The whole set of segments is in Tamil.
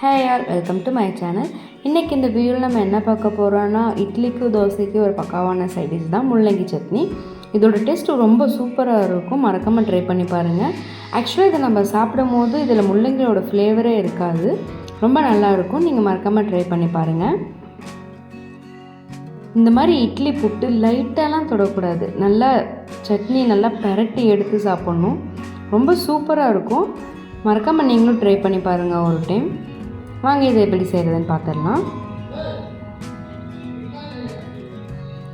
ஹே யார் வெல்கம் டு மை சேனல் இன்றைக்கி இந்த வீடியோவில் நம்ம என்ன பார்க்க போகிறோன்னா இட்லிக்கு தோசைக்கு ஒரு பக்காவான சைட் டிஷ் தான் முள்ளங்கி சட்னி. இதோட டேஸ்ட் ரொம்ப சூப்பராக இருக்கும். மறக்காமல் ட்ரை பண்ணி பாருங்கள் ஆக்சுவலாக இதை நம்ம சாப்பிடும் போது இதில் முள்ளங்கியோட ஃப்ளேவரே இருக்காது. ரொம்ப நல்லாயிருக்கும் நீங்கள் மறக்காமல் ட்ரை பண்ணி பாருங்கள் இந்த மாதிரி இட்லி புட்டு லைட்டாலாம் தொடக்கூடாது. நல்லா சட்னி நல்லா பரட்டி எடுத்து சாப்பிட்ணும். ரொம்ப சூப்பராக இருக்கும். மறக்காமல் நீங்களும் ட்ரை பண்ணி பாருங்கள் ஒரு டைம் வாங்க இதை எப்படி செய்கிறதுன்னு பார்த்துடலாம்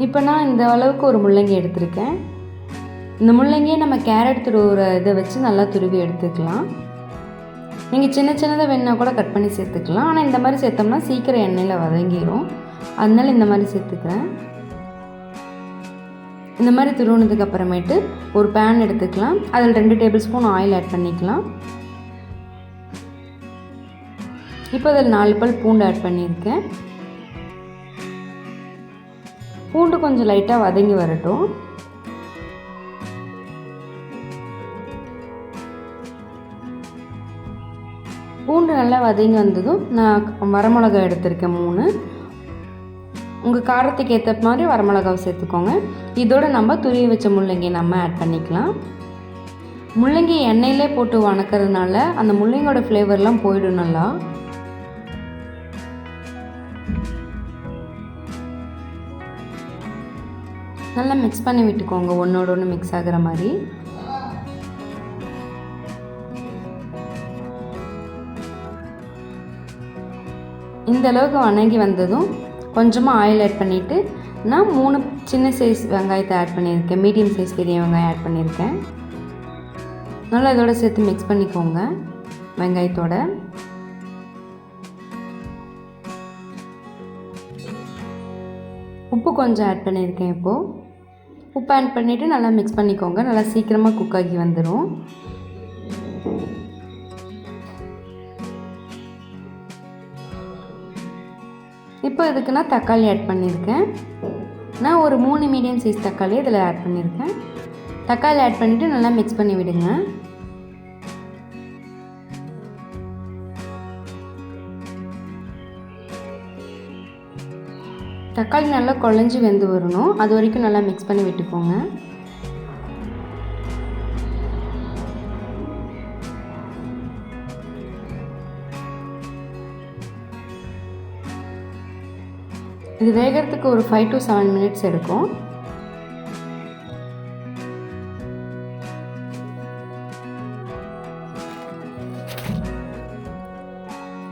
இப்போ நான் இந்த அளவுக்கு ஒரு முள்ளங்கி எடுத்திருக்கேன். இந்த முள்ளங்கியை நம்ம கேரட் துருவுற இதை வச்சு நல்லா துருவி எடுத்துக்கலாம். நீங்கள் சின்ன சின்னதாக வேணால் கூட கட் பண்ணி சேர்த்துக்கலாம். ஆனால் இந்த மாதிரி சேர்த்தோம்னா சீக்கிரம் எண்ணெயில் வதங்கிடும் அதனால இந்த மாதிரி சேர்த்துக்கிறேன். இந்த மாதிரி துருவினதுக்கு அப்புறமேட்டு ஒரு பேன் எடுத்துக்கலாம். அதில் ரெண்டு டேபிள் ஸ்பூன் ஆயில் ஆட் பண்ணிக்கலாம். இப்போ அதில் நாலு பல் பூண்டு ஆட் பண்ணியிருக்கேன். பூண்டு கொஞ்சம் லைட்டாக வதங்கி வரட்டும். பூண்டு நல்லா வதங்கி வந்ததும் நான் வரமிளகா எடுத்திருக்கேன் மூணு. உங்கள் காரத்துக்கு ஏற்ற மாதிரி வரமிளகாவை சேர்த்துக்கோங்க. இதோட நம்ம துருவி வச்ச முள்ளங்கி நம்ம ஆட் பண்ணிக்கலாம். முள்ளங்கி எண்ணெயிலே போட்டு வணக்கிறதுனால அந்த முள்ளங்கியோட ஃப்ளேவர்லாம் போயிடும் நல்லா. நல்லா மிக்ஸ் பண்ணி விட்டுக்கோங்க. ஒன்றோட ஒன்று மிக்ஸ் ஆகிற மாதிரி. இந்த அளவுக்கு வணங்கி வந்ததும் கொஞ்சமாக ஆயில் ஆட் பண்ணிவிட்டு நான் மூணு சின்ன சைஸ் வெங்காயத்தை ஆட் பண்ணியிருக்கேன். மீடியம் சைஸ் பெரிய வெங்காயம் ஆட் பண்ணியிருக்கேன். நல்லா இதோட சேர்த்து மிக்ஸ் பண்ணிக்கோங்க வெங்காயத்தோட. உப்பு கொஞ்சம் ஆட் பண்ணியிருக்கேன் இப்போது உப்பு ஆட் பண்ணிவிட்டு நல்லா மிக்ஸ் பண்ணிக்கோங்க. நல்லா சீக்கிரமாக குக் ஆகி வந்துடும் இப்போ இதுக்கு நான் தக்காளி ஆட் பண்ணியிருக்கேன். நான் ஒரு மூணு மீடியம் சைஸ் தக்காளி இதில் ஆட் பண்ணியிருக்கேன். தக்காளி ஆட் பண்ணிவிட்டு நல்லா மிக்ஸ் பண்ணி விடுங்க. தக்காளி நல்லா குழஞ்சி வெந்து வரணும். அது வரைக்கும் நல்லா மிக்ஸ் பண்ணி விட்டுக்கோங்க. இது வேகிறதுக்கு ஒரு ஃபைவ் டு செவன் மினிட்ஸ் எடுக்கும்.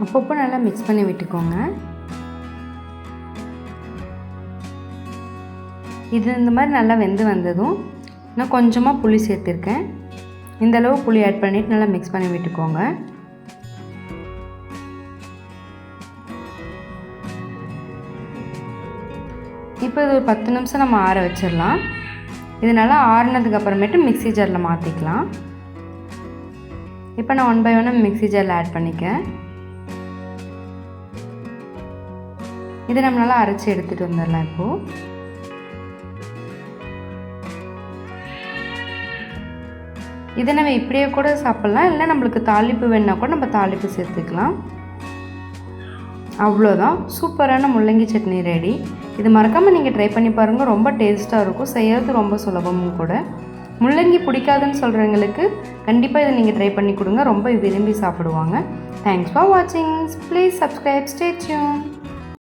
அப்பப்போ நல்லா மிக்ஸ் பண்ணி விட்டுக்கோங்க. இது இந்த மாதிரி நல்லா வெந்து வந்ததும் நான் கொஞ்சமாக புளி சேர்த்துருக்கேன். இந்தளவு புளி ஆட் பண்ணிவிட்டு நல்லா மிக்ஸ் பண்ணி விட்டுக்கோங்க. இப்போ இது ஒரு பத்து நிமிஷம் நம்ம ஆற வச்சிடலாம். இது நல்லா ஆறுனதுக்கு அப்புறமேட்டு மிக்ஸி ஜாரில் மாற்றிக்கலாம் இப்போ நான் ஒன் பை ஒன்று மிக்ஸி ஜாரில் ஆட் பண்ணிக்கேன். இதை நம்ம நல்லா அரைச்சி எடுத்துகிட்டு வந்துடலாம் இப்போது இதை நம்ம இப்படியே கூட சாப்பிட்லாம். இல்லை நம்மளுக்கு தாளிப்பு வேணுன்னா கூட நம்ம தாளிப்பு சேர்த்துக்கலாம். அவ்வளோதான். சூப்பரான முள்ளங்கி சட்னி ரெடி. இது மறக்காமல் நீங்கள் ட்ரை பண்ணி பாருங்கள் ரொம்ப டேஸ்ட்டாக இருக்கும். செய்யறது ரொம்ப சுலபமும் கூட. முள்ளங்கி பிடிக்காதுன்னு சொல்கிறவங்களுக்கு கண்டிப்பாக இதை நீங்கள் ட்ரை பண்ணி கொடுங்க. ரொம்ப விரும்பி சாப்பிடுவாங்க. தேங்க்ஸ் ஃபார் வாட்சிங் ப்ளீஸ் சப்ஸ்கிரைப் ஸ்டே